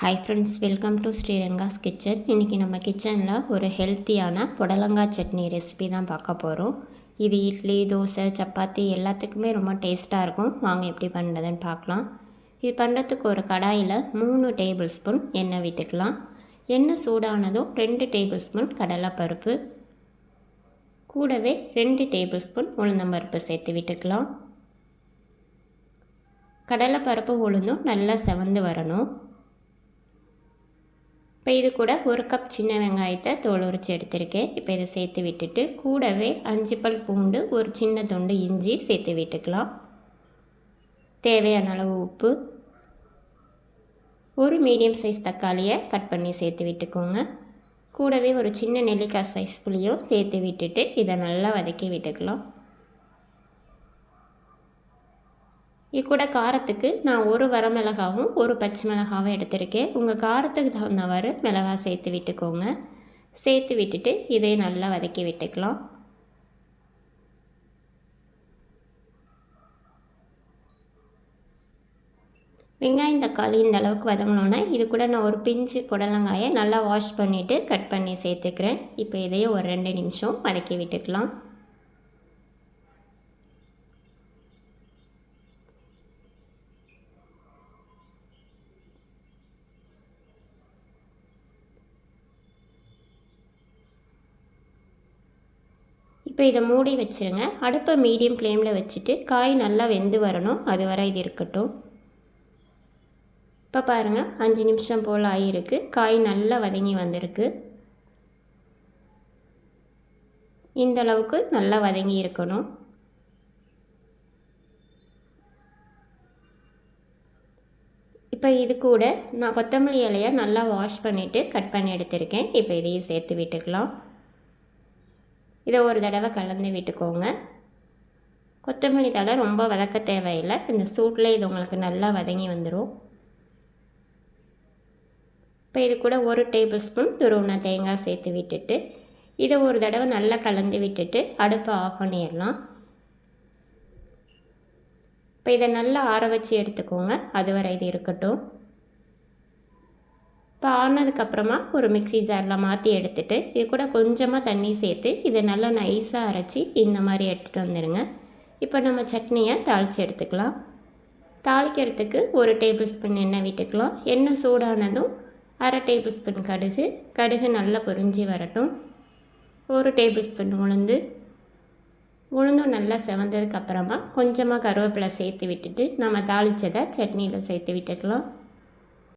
Hi friends welcome to Sriranga's kitchen இன்றைக்கி நம்ம கிச்சனில் ஒரு ஹெல்த்தியான புடலங்காய் சட்னி ரெசிபி தான் பார்க்க போகிறோம் இது இட்லி தோசை சப்பாத்தி எல்லாத்துக்குமே ரொம்ப டேஸ்ட்டாக இருக்கும். வாங்க எப்படி பண்ணுறதுன்னு பார்க்கலாம். இது பண்ணுறதுக்கு ஒரு கடாயில் மூணு டேபிள் ஸ்பூன் எண்ணெய் விட்டுக்கலாம். எண்ணெய் சூடானதும் ரெண்டு டேபிள் ஸ்பூன் கடலைப்பருப்பு. கூடவே ரெண்டு டேபிள் ஸ்பூன் உளுந்தம்பருப்பு சேர்த்து விட்டுக்கலாம். கடலைப்பருப்பு உளுந்தும் நல்லா செவந்து வரணும். இப்போ இது கூட ஒரு கப் சின்ன வெங்காயத்தை தோல் உரிச்சு எடுத்திருக்கேன். இப்போ இதை சேர்த்து விட்டுட்டு கூடவே அஞ்சு பல் பூண்டு ஒரு சின்ன துண்டு இஞ்சி சேர்த்து விட்டுக்கலாம். தேவையான அளவு உப்பு ஒரு மீடியம் சைஸ் தக்காளியை கட் பண்ணி சேர்த்து விட்டுக்கோங்க. கூடவே ஒரு சின்ன நெல்லிக்காய் சைஸ் புளியும் சேர்த்து விட்டுட்டு இதை நல்லா வதக்கி விட்டுக்கலாம். இது கூட காரத்துக்கு நான் ஒரு வரமிளகாவும் ஒரு பச்சை மிளகாவும் எடுத்திருக்கேன். உங்கள் காரத்துக்கு தகுந்தவாறு மிளகாய் சேர்த்து விட்டுக்கோங்க. சேர்த்து விட்டுட்டு இதை நல்லா வதக்கி விட்டுக்கலாம். வெங்காயம் தக்காளி இந்த அளவுக்கு வதங்கினோன்னா இது கூட நான் ஒரு பிஞ்சு புடலங்காயை நல்லா வாஷ் பண்ணிவிட்டு கட் பண்ணி சேர்த்துக்கிறேன். இப்போ இதையும் ஒரு ரெண்டு நிமிஷம் வதக்கி விட்டுக்கலாம். இப்போ இதை மூடி வச்சுருங்க. அடுப்பை மீடியம் ஃப்ளேமில் வச்சுட்டு காய் நல்லா வெந்து வரணும். அது வரை இது இருக்கட்டும். இப்போ பாருங்கள் அஞ்சு நிமிஷம் போல் ஆகிருக்கு காய் நல்லா வதங்கி வந்திருக்கு. இந்த அளவுக்கு நல்லா வதங்கி இருக்கணும். இப்போ இது கூட நான் கொத்தமல்லி இலையை நல்லா வாஷ் பண்ணிவிட்டு கட் பண்ணி எடுத்திருக்கேன். இப்போ இதையும் சேர்த்து விட்டுக்கலாம். இதை ஒரு தடவை கலந்து விட்டுக்கோங்க. கொத்தமல்லி தலை ரொம்ப வதக்க தேவையில்லை. இந்த சூட்டில் இது உங்களுக்கு நல்லா வதங்கி வந்துடும் இப்போ இது கூட ஒரு டேபிள் ஸ்பூன் துருவன தேங்காய் சேர்த்து விட்டுட்டு இதை ஒரு தடவை நல்லா கலந்து விட்டுட்டு அடுப்பை ஆஃப் பண்ணிடலாம். இப்போ இதை நல்லா ஆற வச்சு எடுத்துக்கோங்க. அதுவரை இது இருக்கட்டும். இப்போ ஆனதுக்கப்புறமா ஒரு மிக்சி ஜாரில் மாற்றி எடுத்துகிட்டு இது கூட கொஞ்சமாக தண்ணி சேர்த்து இதை நல்லா நைஸாக அரைச்சி இந்த மாதிரி எடுத்துகிட்டு வந்துடுங்க. இப்போ நம்ம சட்னியை தாளித்து எடுத்துக்கலாம். தாளிக்கிறதுக்கு ஒரு டேபிள் ஸ்பூன் எண்ணெய் விட்டுக்கலாம். எண்ணெய் சூடானதும் அரை டேபிள் ஸ்பூன் கடுகு. கடுகு நல்லா பொரிஞ்சு வரட்டும். ஒரு டேபிள் ஸ்பூன் உளுந்து. உளுந்தும் நல்லா செவந்ததுக்கப்புறமா கொஞ்சமாக கருவேப்பிலை சேர்த்து விட்டுட்டு நம்ம தாளித்ததை சட்னியில் சேர்த்து விட்டுக்கலாம்.